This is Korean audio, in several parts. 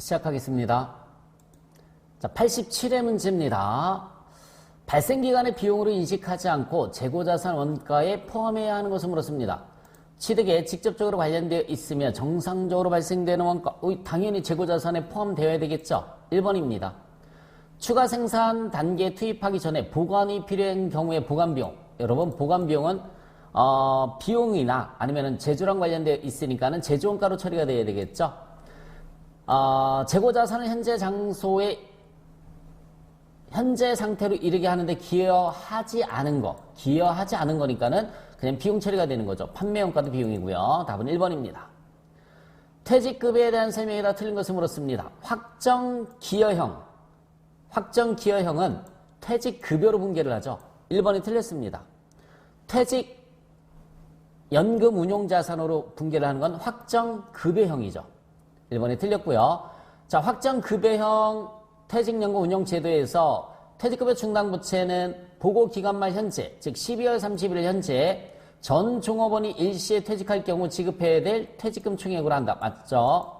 시작하겠습니다. 자, 87회 문제입니다. 발생 기간의 비용으로 인식하지 않고 재고자산 원가에 포함해야 하는 것을 물었습니다. 취득에 직접적으로 관련되어 있으며 정상적으로 발생되는 원가, 어, 당연히 재고자산에 포함되어야 되겠죠. 1번입니다. 추가 생산 단계에 투입하기 전에 보관이 필요한 경우에 보관 비용. 여러분, 보관 비용은 어, 비용이나 아니면 제조랑 관련되어 있으니까는 제조원가로 처리가 되어야 되겠죠. 어, 재고 자산을 현재 장소에 현재 상태로 이르게 하는데 기여하지 않은 거, 기여하지 않은 거니까는 그냥 비용 처리가 되는 거죠. 판매원가도 비용이고요. 답은 1번입니다. 퇴직급여에 대한 설명이라 틀린 것을 물었습니다. 확정 기여형, 확정 기여형은 퇴직급여로 분개를 하죠. 1번이 틀렸습니다. 퇴직 연금 운용 자산으로 분개를 하는 건 확정 급여형이죠. 1번이 틀렸고요. 자, 확정 급여형 퇴직연금 운용제도에서 퇴직급여 충당부채는 보고기간 말 현재, 즉 12월 30일 현재 전 종업원이 일시에 퇴직할 경우 지급해야 될 퇴직금 총액으로 한다. 맞죠?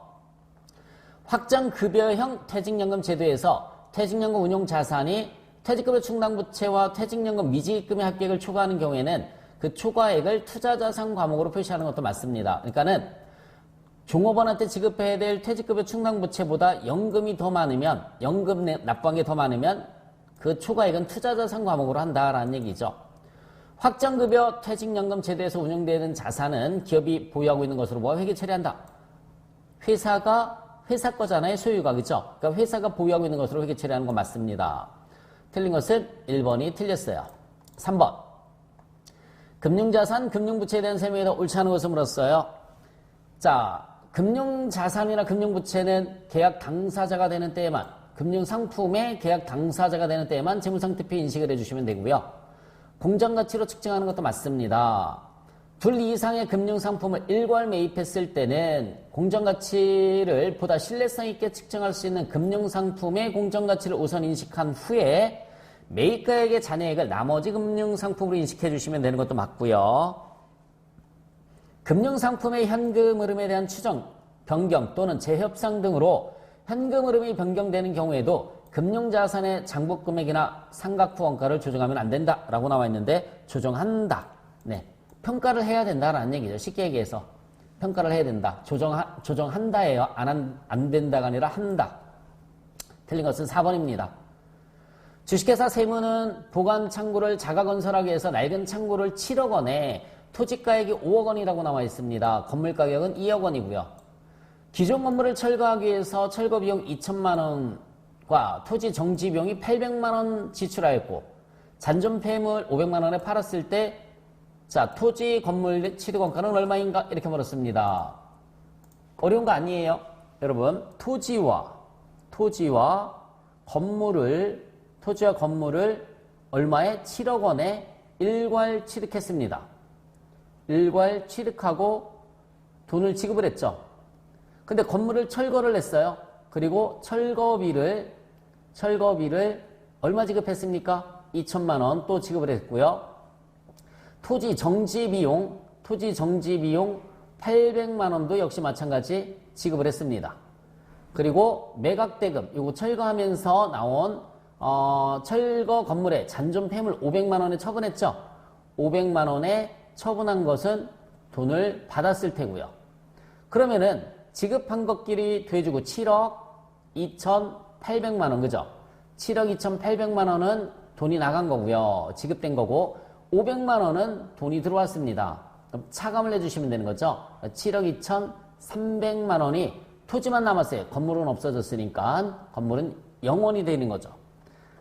확정급여형 퇴직연금 제도에서 퇴직연금 운용자산이 퇴직급여 충당부채와 퇴직연금 미지급금의 합격을 초과하는 경우에는 그 초과액을 투자자산 과목으로 표시하는 것도 맞습니다. 그러니까는 종업원한테 지급해야 될 퇴직급여 충당부채보다 연금이 더 많으면 연금 납부한 게 더 많으면 그 초과액은 투자자산 과목으로 한다라는 얘기죠. 확정급여 퇴직연금 제도에서 운영되는 자산은 기업이 보유하고 있는 것으로 뭐 회계 처리한다. 회사가 회사 거잖아요. 소유가 그죠? 그러니까 회사가 보유하고 있는 것으로 회계 처리하는 건 맞습니다. 틀린 것은 1번이 틀렸어요. 3번. 금융자산, 금융부채에 대한 설명에다 옳지 않은 것을 물었어요. 자, 금융자산이나 금융부채는 계약 당사자가 되는 때에만, 금융상품의 계약 당사자가 되는 때에만 재무상태표 인식을 해주시면 되고요. 공정가치로 측정하는 것도 맞습니다. 둘 이상의 금융상품을 일괄 매입했을 때는 공정가치를 보다 신뢰성 있게 측정할 수 있는 금융상품의 공정가치를 우선 인식한 후에 매입가액의 잔여액을 나머지 금융상품으로 인식해 주시면 되는 것도 맞고요. 금융상품의 현금 흐름에 대한 추정, 변경 또는 재협상 등으로 현금 흐름이 변경되는 경우에도 금융자산의 장부 금액이나 상각후 원가를 조정하면 안 된다라고 나와 있는데 조정한다. 네. 평가를 해야 된다라는 얘기죠. 쉽게 얘기해서 평가를 해야 된다. 조정 조정한다예요. 안, 한, 안 된다가 아니라 한다. 틀린 것은 4번입니다. 주식회사 세무는 보관 창구를 자가 건설하기 위해서 낡은 창구를 7억 원에 토지가액이 5억 원이라고 나와 있습니다. 건물 가격은 2억 원이고요. 기존 건물을 철거하기 위해서 철거 비용 2천만 원과 토지 정지 비용이 800만 원 지출하였고 잔존 폐물 500만 원에 팔았을 때 자, 토지 건물 취득 원가는 얼마인가? 이렇게 물었습니다. 어려운 거 아니에요? 여러분, 토지와, 토지와 건물을, 토지와 건물을 얼마에? 7억 원에 일괄 취득했습니다. 일괄 취득하고 돈을 지급을 했죠. 근데 건물을 철거를 했어요. 그리고 철거비를, 철거비를 얼마 지급했습니까? 2천만 원 또 지급을 했고요. 토지 정지 비용, 토지 정지 비용 800만 원도 역시 마찬가지 지급을 했습니다. 그리고 매각 대금, 이거 철거하면서 나온 어, 철거 건물에 잔존 폐물 500만 원에 처분했죠. 500만 원에 처분한 것은 돈을 받았을 테고요. 그러면은 지급한 것끼리 돼주고 7억 2,800만 원, 그죠? 7억 2,800만 원은 돈이 나간 거고요. 지급된 거고 500만 원은 돈이 들어왔습니다. 그럼 차감을 해주시면 되는 거죠. 7억 2,300만 원이 토지만 남았어요. 건물은 없어졌으니까 건물은 영원이 되는 거죠.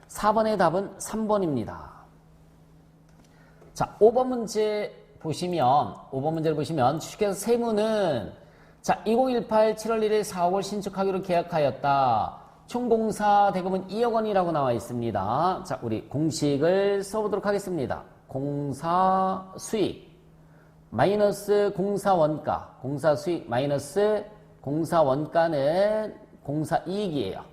4번의 답은 3번입니다. 자, 5번 문제 보시면 5번 문제를 보시면 주식회사 세무는 자, 2018 7월 1일 4억을 신축하기로 계약하였다. 총 공사 대금은 2억 원이라고 나와 있습니다. 자, 우리 공식을 써보도록 하겠습니다. 공사 수익 마이너스 공사 원가 공사 수익 마이너스 공사 원가는 공사 이익이에요.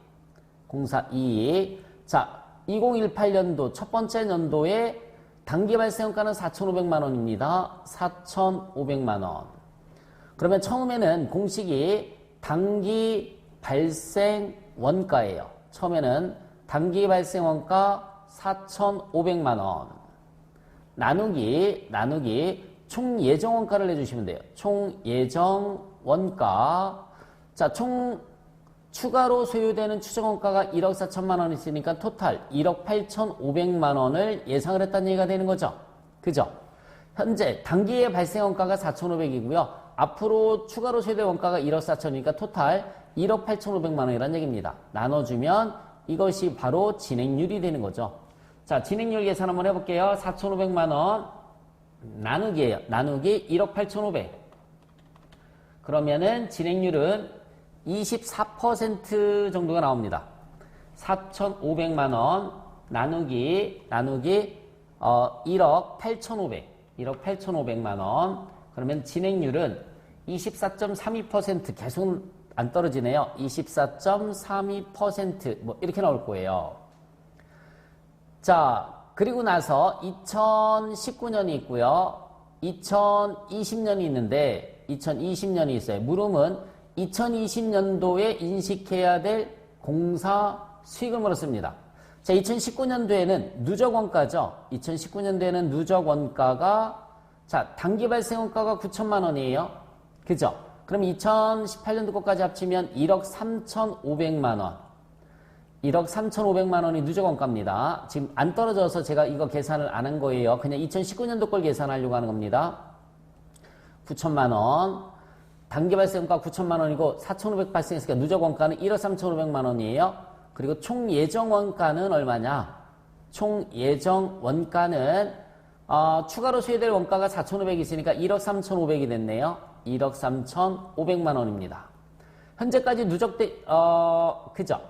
공사 이익. 자, 2018년도 첫 번째 연도에 단기 발생원가는 4,500만 원입니다. 4,500만 원. 그러면 처음에는 공식이 단기 발생 원가예요. 처음에는 단기 발생 원가 4,500만 원. 나누기 나누기 총 예정 원가를 내주시면 돼요. 총 예정 원가. 자, 총 추가로 소요되는 추정 원가가 1억 4천만 원 있으니까 토탈 1억 8,500만 원을 예상을 했다는 얘기가 되는 거죠. 그죠? 현재 단기의 발생 원가가 4,500이고요. 앞으로 추가로 소요될 원가가 1억 4천이니까 토탈 1억 8,500만 원이라는 얘기입니다. 나눠주면 이것이 바로 진행률이 되는 거죠. 자, 진행률 계산 한번 해볼게요. 4,500만 원 나누기예요. 나누기 1억 8,500. 그러면은 진행률은 24% 정도가 나옵니다. 4,500만 원 나누기 나누기 어, 1억 8,500. 1억 8,500만 원. 그러면 진행률은 24.32% 계속 안 떨어지네요. 24.32%뭐 이렇게 나올 거예요. 자, 그리고 나서 2019년이 있고요. 2020년이 있는데 2020년이 있어요. 물음은 2020년도에 인식해야 될 공사 수익을 물었습니다. 자, 2019년도에는 누적 원가죠. 2019년도에는 누적 원가가 자, 단기 발생 원가가 9천만 원이에요. 그죠? 그럼 2018년도 것까지 합치면 1억 3,500만 원. 1억 3,500만 원이 누적 원가입니다. 지금 안 떨어져서 제가 이거 계산을 안 한 거예요. 그냥 2019년도 걸 계산하려고 하는 겁니다. 9천만 원. 단기 발생 원가 9천만 원이고 4,500 발생했으니까 누적 원가는 1억 3,500만 원이에요. 그리고 총 예정 원가는 얼마냐? 총 예정 원가는 어, 추가로 소요될 원가가 4,500이 있으니까 1억 3,500이 됐네요. 1억 3,500만 원입니다. 현재까지 누적돼 어, 그죠?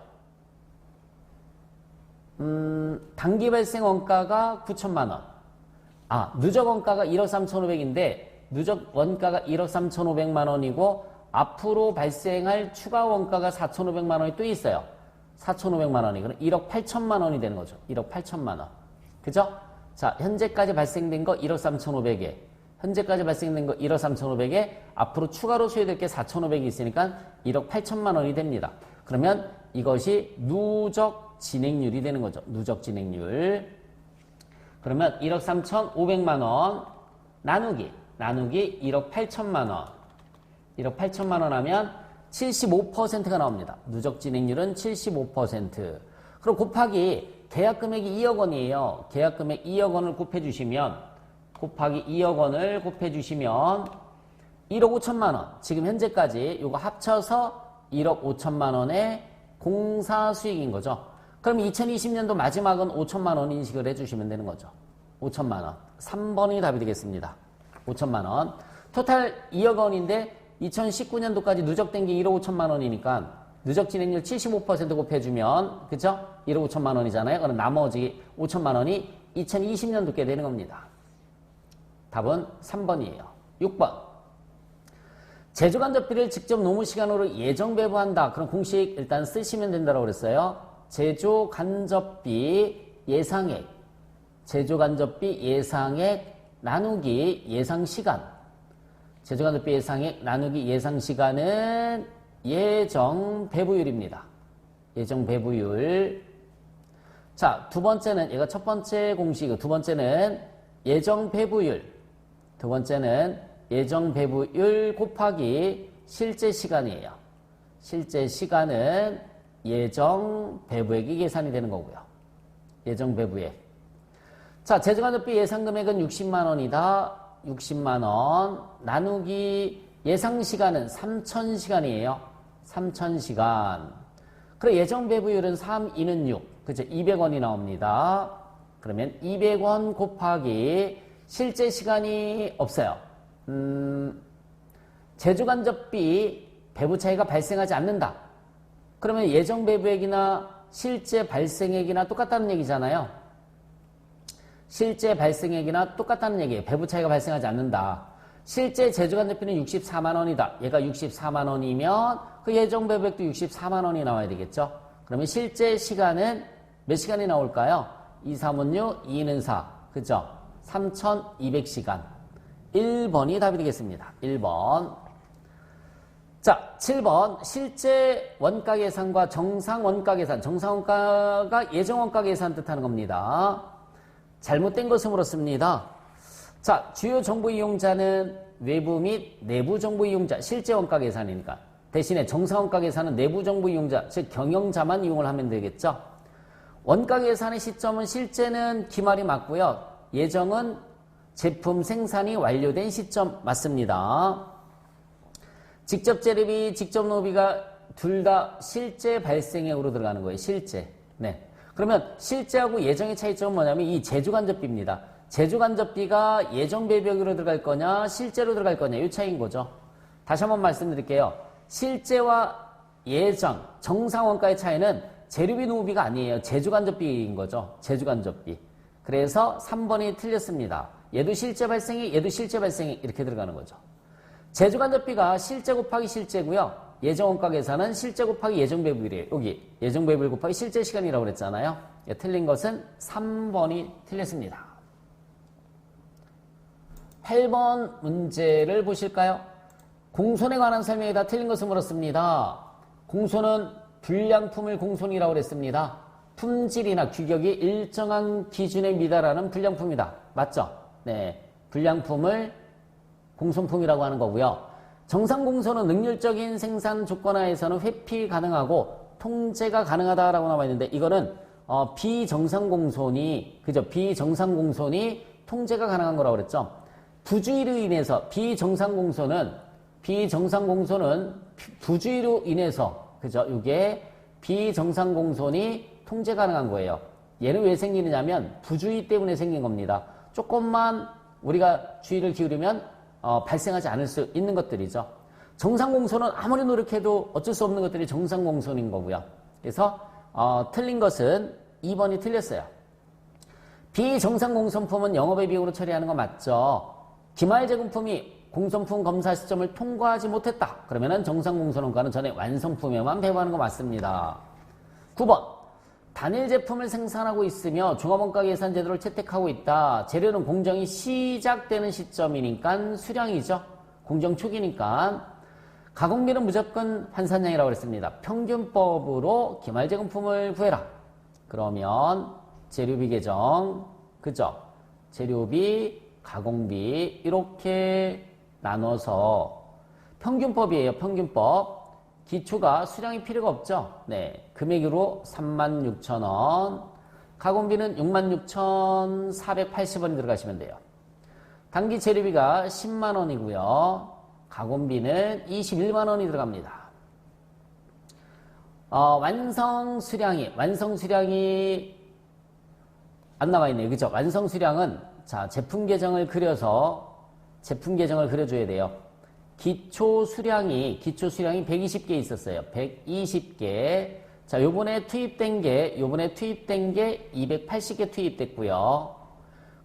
음, 단기 발생 원가가 9천만 원. 아, 누적 원가가 1억 3,500인데 누적 원가가 1억 3,500만 원이고 앞으로 발생할 추가 원가가 4,500만 원이 또 있어요. 4,500만 원이 그럼 1억 8천만 원이 되는 거죠. 1억 8천만 원. 그죠? 자, 현재까지 발생된 거 1억 3,500에 현재까지 발생된 거 1억 3,500에 앞으로 추가로 소요될 게 4,500이 있으니까 1억 8천만 원이 됩니다. 그러면 이것이 누적 진행률이 되는 거죠. 누적 진행률. 그러면 1억 3,500만 원 나누기 나누기 1억 8천만 원. 1억 8천만 원 하면 75%가 나옵니다. 누적 진행률은 75%. 그럼 곱하기 계약 금액이 2억 원이에요. 계약 금액 2억 원을 곱해 주시면 곱하기 2억 원을 곱해 주시면 1억 5천만 원. 지금 현재까지 이거 합쳐서 1억 5천만 원의 공사 수익인 거죠. 그럼 2020년도 마지막은 5천만 원 인식을 해 주시면 되는 거죠. 5천만 원. 3번이 답이 되겠습니다. 5천만 원. 토탈 2억 원인데 2019년도까지 누적된 게 1억 5천만 원이니까 누적 진행률 75% 곱해주면 그죠? 1억 5천만 원이잖아요. 그럼 나머지 5천만 원이 2020년도께 되는 겁니다. 답은 3번이에요. 6번. 제조간접비를 직접 노무 시간으로 예정 배부한다. 그럼 공식 일단 쓰시면 된다고 그랬어요. 제조간접비 예상액. 제조간접비 예상액 나누기 예상 시간. 제조간접비 예상액 나누기 예상 시간은 예정 배부율입니다. 예정 배부율. 자, 두 번째는, 얘가 첫 번째 공식, 두 번째는 예정 배부율. 두 번째는 예정 배부율 곱하기 실제 시간이에요. 실제 시간은 예정 배부액이 계산이 되는 거고요. 예정 배부액. 자, 제조간접비 예상 금액은 60만 원이다. 60만 원 나누기 예상 시간은 3,000시간이에요. 3,000시간. 그리고 예정 배부율은 3, 2는 6. 그죠? 200원이 나옵니다. 그러면 200원 곱하기 실제 시간이 없어요. 음, 제조간접비 배부 차이가 발생하지 않는다. 그러면 예정 배부액이나 실제 발생액이나 똑같다는 얘기잖아요. 실제 발생액이나 똑같다는 얘기예요. 배부 차이가 발생하지 않는다. 실제 제조간접비는 64만 원이다. 얘가 64만 원이면 그 예정 배부액도 64만 원이 나와야 되겠죠. 그러면 실제 시간은 몇 시간이 나올까요? 2, 3은 6, 2는 4. 그죠? 3,200시간. 1번이 답이 되겠습니다. 1번. 자, 7번 실제 원가 계산과 정상 원가 계산. 정상 원가가 예정 원가 계산 뜻하는 겁니다. 잘못된 것을 물었습니다. 자, 주요 정보 이용자는 외부 및 내부 정보 이용자, 실제 원가 계산이니까. 대신에 정상 원가 계산은 내부 정보 이용자, 즉 경영자만 이용을 하면 되겠죠. 원가 계산의 시점은 실제는 기말이 맞고요. 예정은 제품 생산이 완료된 시점 맞습니다. 직접 재료비, 직접 노비가 둘 다 실제 발생액으로 들어가는 거예요. 실제. 네. 그러면 실제하고 예정의 차이점은 뭐냐면 이 제주간접비입니다. 제주간접비가 예정 배벽으로 들어갈 거냐, 실제로 들어갈 거냐, 이 차이인 거죠. 다시 한번 말씀드릴게요. 실제와 예정, 정상 원가의 차이는 재료비 노비가 아니에요. 제주간접비인 거죠. 제주간접비. 그래서 3번이 틀렸습니다. 얘도 실제 발생이, 얘도 실제 발생이 이렇게 들어가는 거죠. 제주간접비가 실제 곱하기 실제고요. 예정 원가 계산은 실제 곱하기 예정배불이에요. 여기 예정배불 곱하기 실제 시간이라고 그랬잖아요. 예, 틀린 것은 3번이 틀렸습니다. 8번 문제를 보실까요? 공손에 관한 설명이 다 틀린 것을 물었습니다. 공손은 불량품을 공손이라고 그랬습니다. 품질이나 규격이 일정한 기준에 미달하는 불량품이다. 맞죠? 네. 불량품을 공손품이라고 하는 거고요. 정상 공손은 능률적인 생산 조건 하에서는 회피 가능하고 통제가 가능하다라고 나와 있는데 이거는 어, 비정상 공손이 그죠? 비정상 공손이 통제가 가능한 거라고 그랬죠. 부주의로 인해서 비정상 공손은 비정상 공손은 부주의로 인해서 그죠? 이게 비정상 공손이 통제 가능한 거예요. 얘는 왜 생기느냐면 부주의 때문에 생긴 겁니다. 조금만 우리가 주의를 기울이면 어, 발생하지 않을 수 있는 것들이죠. 정상 공손은 아무리 노력해도 어쩔 수 없는 것들이 정상 공손인 거고요. 그래서 어, 틀린 것은 2번이 틀렸어요. 비정상공손품은 영업의 비용으로 처리하는 거 맞죠? 기말 제공품이 공손품 검사 시점을 통과하지 못했다. 그러면 정상공손원가는 전에 완성품에만 배부하는 거 맞습니다. 9번 단일 제품을 생산하고 있으며 종합원가 계산 제도를 채택하고 있다. 재료는 공정이 시작되는 시점이니까 수량이죠. 공정 초기니까. 가공비는 무조건 환산량이라고 그랬습니다. 평균법으로 기말 제공품을 구해라. 그러면 재료비 계정, 그죠? 재료비, 가공비 이렇게 나눠서 평균법이에요. 평균법. 기초가 수량이 필요가 없죠. 네. 금액으로 36,000원. 가공비는 66,480원이 들어가시면 돼요. 단기 재료비가 10만원이고요. 가공비는 21만원이 들어갑니다. 어, 완성 수량이, 완성 수량이 안 나와 있네요. 그죠? 완성 수량은, 자, 제품 계정을 그려서, 제품 계정을 그려줘야 돼요. 기초 수량이 기초 수량이 120개 있었어요. 120개. 자, 요번에 투입된 게 요번에 투입된 게 280개 투입됐고요.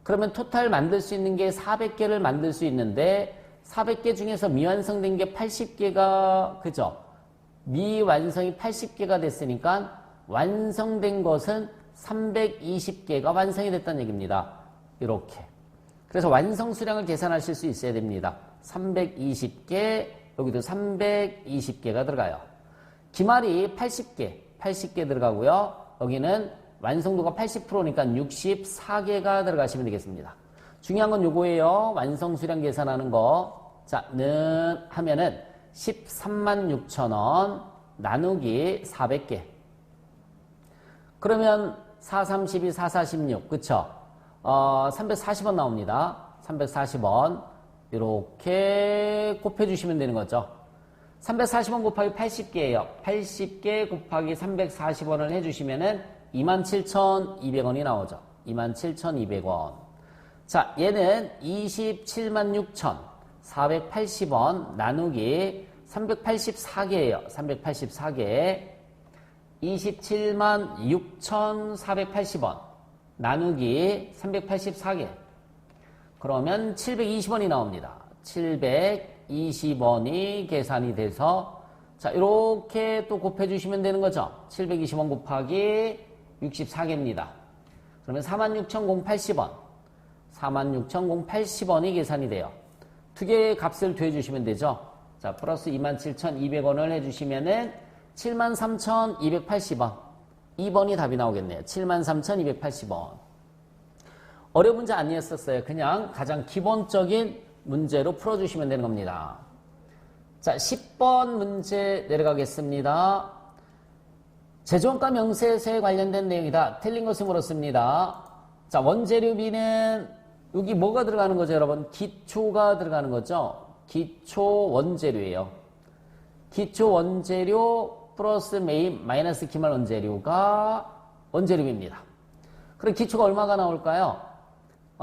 그러면 토탈 만들 수 있는 게 400개를 만들 수 있는데 400개 중에서 미완성된 게 80개가 그죠? 미완성이 80개가 됐으니까 완성된 것은 320개가 완성이 됐다는 얘기입니다. 이렇게. 그래서 완성 수량을 계산하실 수 있어야 됩니다. 320개, 여기도 320개가 들어가요. 기말이 80개, 80개 들어가고요. 여기는 완성도가 80%니까 64개가 들어가시면 되겠습니다. 중요한 건 요거예요. 완성 수량 계산하는 거. 자, 는 하면은 13만 6천 원 나누기 400개. 그러면 4, 32, 4, 46, 그쵸? 어, 340원 나옵니다. 340원. 이렇게 곱해주시면 되는 거죠. 340원 곱하기 80개예요. 80개 곱하기 340원을 해주시면은 27,200원이 나오죠. 27,200원. 자, 얘는 27만 6,480원 나누기 384개예요. 384개. 27만 6,480원 나누기 384개. 그러면 720원이 나옵니다. 720원이 계산이 돼서 자 이렇게 또 곱해주시면 되는 거죠. 720원 곱하기 64개입니다. 그러면 46,080원 46,080원이 계산이 돼요. 두 개의 값을 더해주시면 되죠. 자, 플러스 27,200원을 해주시면 은 73,280원. 2번이 답이 나오겠네요. 73,280원. 어려운 문제 아니었었어요. 그냥 가장 기본적인 문제로 풀어주시면 되는 겁니다. 자, 10번 문제 내려가겠습니다. 제조원가 명세서에 관련된 내용이다. 틀린 것을 물었습니다. 자, 원재료비는 여기 뭐가 들어가는 거죠, 여러분? 기초가 들어가는 거죠? 기초 원재료예요. 기초 원재료 플러스 메인 마이너스 기말 원재료가 원재료입니다. 그럼 기초가 얼마가 나올까요?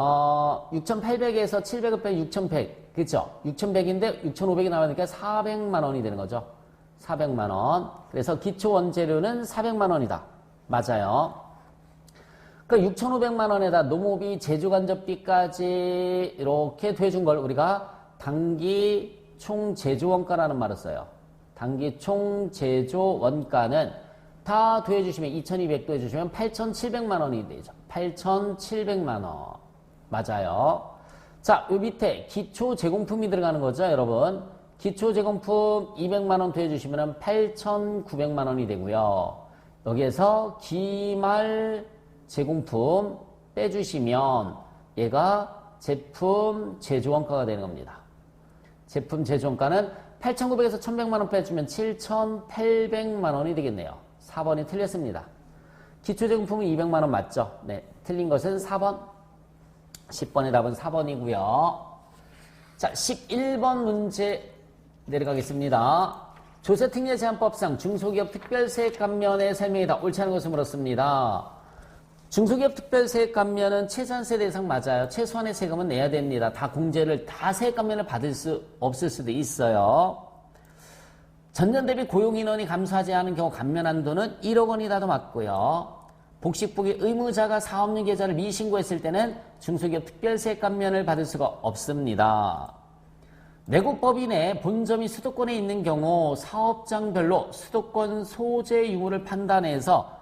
어, 6,800에서 700을 빼면 6,100. 그죠? 6,100인데 6,500이 나오니까 400만 원이 되는 거죠. 400만 원. 그래서 기초 원재료는 400만 원이다. 맞아요. 그 6,500만 원에다 노무비 제조간접비까지 이렇게 더해준 걸 우리가 단기 총 제조 원가라는 말을 써요. 단기 총 제조 원가는 다 더해주시면 2,200 더해주시면 8,700만 원이 되죠. 8,700만 원. 맞아요. 자, 요 밑에 기초 제공품이 들어가는 거죠, 여러분. 기초 제공품 200만 원 더해주시면 8,900만 원이 되고요. 여기에서 기말 제공품 빼주시면 얘가 제품 제조원가가 되는 겁니다. 제품 제조원가는 8,900에서 1,100만 원 빼주면 7,800만 원이 되겠네요. 4번이 틀렸습니다. 기초 제공품은 200만 원 맞죠? 네, 틀린 것은 4번. 10번의 답은 4번이고요. 자, 11번 문제 내려가겠습니다. 조세특례 제한법상 중소기업 특별세액 감면의 설명이다. 옳지 않은 것을 물었습니다. 중소기업 특별세액 감면은 최소한세 대상 맞아요. 최소한의 세금은 내야 됩니다. 다 공제를 다 세액 감면을 받을 수 없을 수도 있어요. 전년 대비 고용 인원이 감소하지 않은 경우 감면 한도는 1억 원이라도 맞고요. 복식복의 의무자가 사업용 계좌를 미신고했을 때는 중소기업 특별세액 감면을 받을 수가 없습니다. 내국법인의 본점이 수도권에 있는 경우 사업장별로 수도권 소재 유무를 판단해서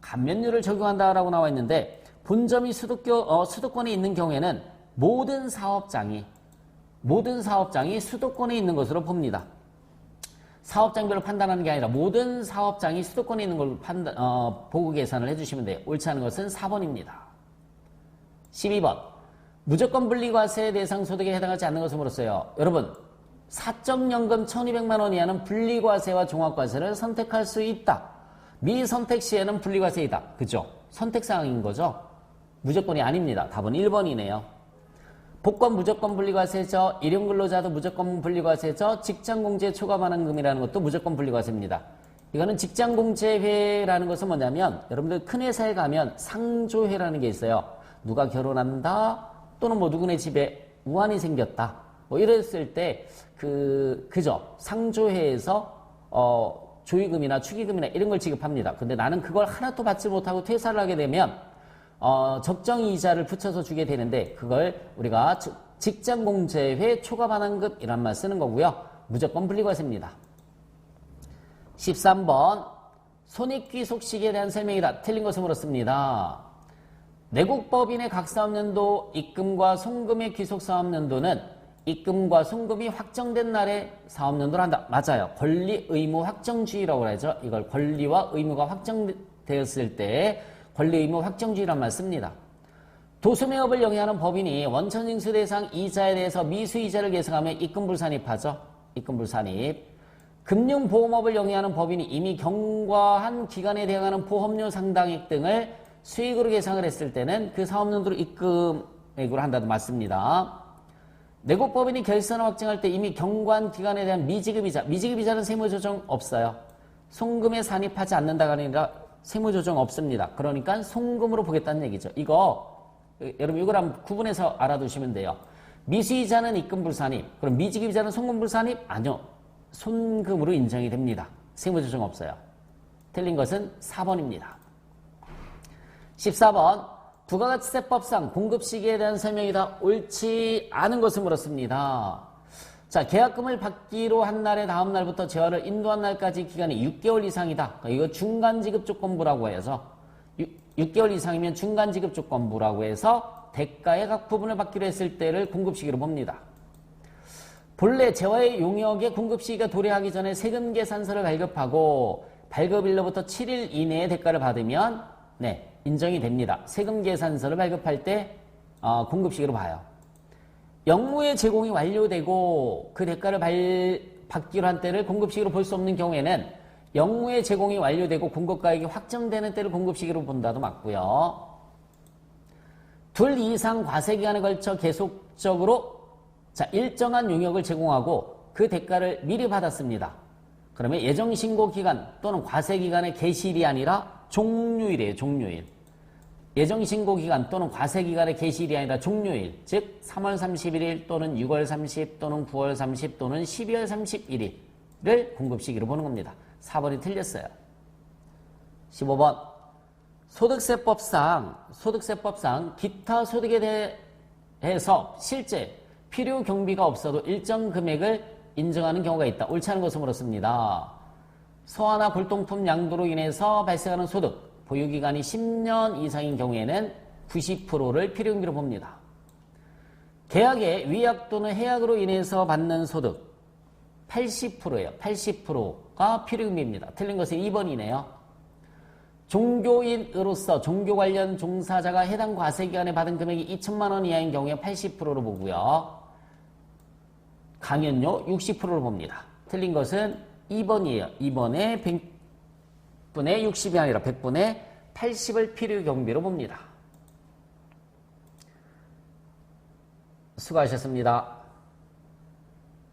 감면율을 적용한다라고 나와 있는데 본점이 수도교, 어, 수도권에 있는 경우에는 모든 사업장이 모든 사업장이 수도권에 있는 것으로 봅니다. 사업장별로 판단하는 게 아니라 모든 사업장이 수도권에 있는 걸로 판단, 어, 보고 계산을 해주시면 돼요. 옳지 않은 것은 4번입니다. 12번. 무조건 분리과세 대상 소득에 해당하지 않는 물었어요. 여러분, 사적연금 1200만 원 이하는 분리과세와 종합과세를 선택할 수 있다. 미선택 시에는 분리과세이다. 그죠? 선택사항인 거죠? 무조건이 아닙니다. 답은 1번이네요. 복권 무조건 분리과세죠. 일용 근로자도 무조건 분리과세죠. 직장공제 초과 반환금이라는 것도 무조건 분리과세입니다. 이거는 직장공제회라는 것은 뭐냐면 여러분들 큰 회사에 가면 상조회라는 게 있어요. 누가 결혼한다 또는 뭐 누구네 집에 우환이 생겼다. 뭐 이랬을 때 그 그죠 상조회에서 어 조의금이나 축의금이나 이런 걸 지급합니다. 근데 나는 그걸 하나도 받지 못하고 퇴사를 하게 되면 어, 적정 이자를 붙여서 주게 되는데 그걸 우리가 직장공제회 초과반환급 이란 말 쓰는 거고요. 무조건 분리과세입니다. 13번 손익귀속시기에 대한 설명이다. 틀린 것을 물었습니다. 내국법인의 각 사업연도 입금과 송금의 귀속 사업연도는 입금과 송금이 확정된 날에 사업연도를 한다. 맞아요. 권리 의무 확정주의라고 하죠. 이걸 권리와 의무가 확정되었을 때 권리 의무 확정주의란 말 씁니다. 도수매업을 영위하는 법인이 원천징수 대상 이자에 대해서 미수이자를 계승하며 입금불산입하죠. 입금불산입. 금융보험업을 영위하는 법인이 이미 경과한 기간에 대응하는 보험료 상당액 등을 수익으로 계상을 했을 때는 그 사업연도로 입금액으로 한다도 맞습니다. 내국법인이 결산을 확정할 때 이미 경과한 기간에 대한 미지급이자, 미지급이자는 세무조정 없어요. 송금에 산입하지 않는다가 아니라 세무조정 없습니다. 그러니까 송금으로 보겠다는 얘기죠. 이거 여러분 이걸 한번 구분해서 알아두시면 돼요. 미수이자는 입금불산입, 그럼 미지급이자는 송금불산입? 아니요. 손금으로 인정이 됩니다. 세무조정 없어요. 틀린 것은 4번입니다. 14번 부가가치세법상 공급 시기에 대한 설명이 다. 옳지 않은 것을 물었습니다. 자, 계약금을 받기로 한 날의 다음 날부터 재화를 인도한 날까지 기간이 6개월 이상이다. 그러니까 이거 중간지급 조건부라고 해서 6, 개월 이상이면 중간지급 조건부라고 해서 대가의 각 부분을 받기로 했을 때를 공급 시기로 봅니다. 본래 재화의 용역의 공급 시기가 도래하기 전에 세금 계산서를 발급하고 발급일로부터 7일 이내에 대가를 받으면 네, 인정이 됩니다. 세금 계산서를 발급할 때 어, 공급 시기로 봐요. 영무의 제공이 완료되고 그 대가를 발, 받기로 한 때를 공급 시기로 볼 수 없는 경우에는 영무의 제공이 완료되고 공급가액이 확정되는 때를 공급 시기로 본다도 맞고요. 둘 이상 과세 기간에 걸쳐 계속적으로 자, 일정한 용역을 제공하고 그 대가를 미리 받았습니다. 그러면 예정 신고 기간 또는 과세 기간의 개시일이 아니라 종료일이에요. 종료일. 예정 신고 기간 또는 과세 기간의 개시일이 아니라 종료일, 즉 3월 31일 또는 6월 30 또는 9월 30 또는 12월 31일을 공급 시기로 보는 겁니다. 4번이 틀렸어요. 15번 소득세법상 소득세법상 기타 소득에 대해서 실제 필요 경비가 없어도 일정 금액을 인정하는 경우가 있다. 옳지 않은 것을 물었습니다. 소화나 골동품 양도로 인해서 발생하는 소득 보유기간이 10년 이상인 경우에는 90%를 필요경비로 봅니다. 계약의 위약 또는 해약으로 인해서 받는 소득 80%예요. 80%가 필요경비입니다. 틀린 것은 2번이네요. 종교인으로서 종교 관련 종사자가 해당 과세기간에 받은 금액이 2천만 원 이하인 경우에 80%로 보고요. 강연료 60%로 봅니다. 틀린 것은 2번이에요. 2번에 100분의 60이 아니라 100분의 80을 필요 경비로 봅니다. 수고하셨습니다.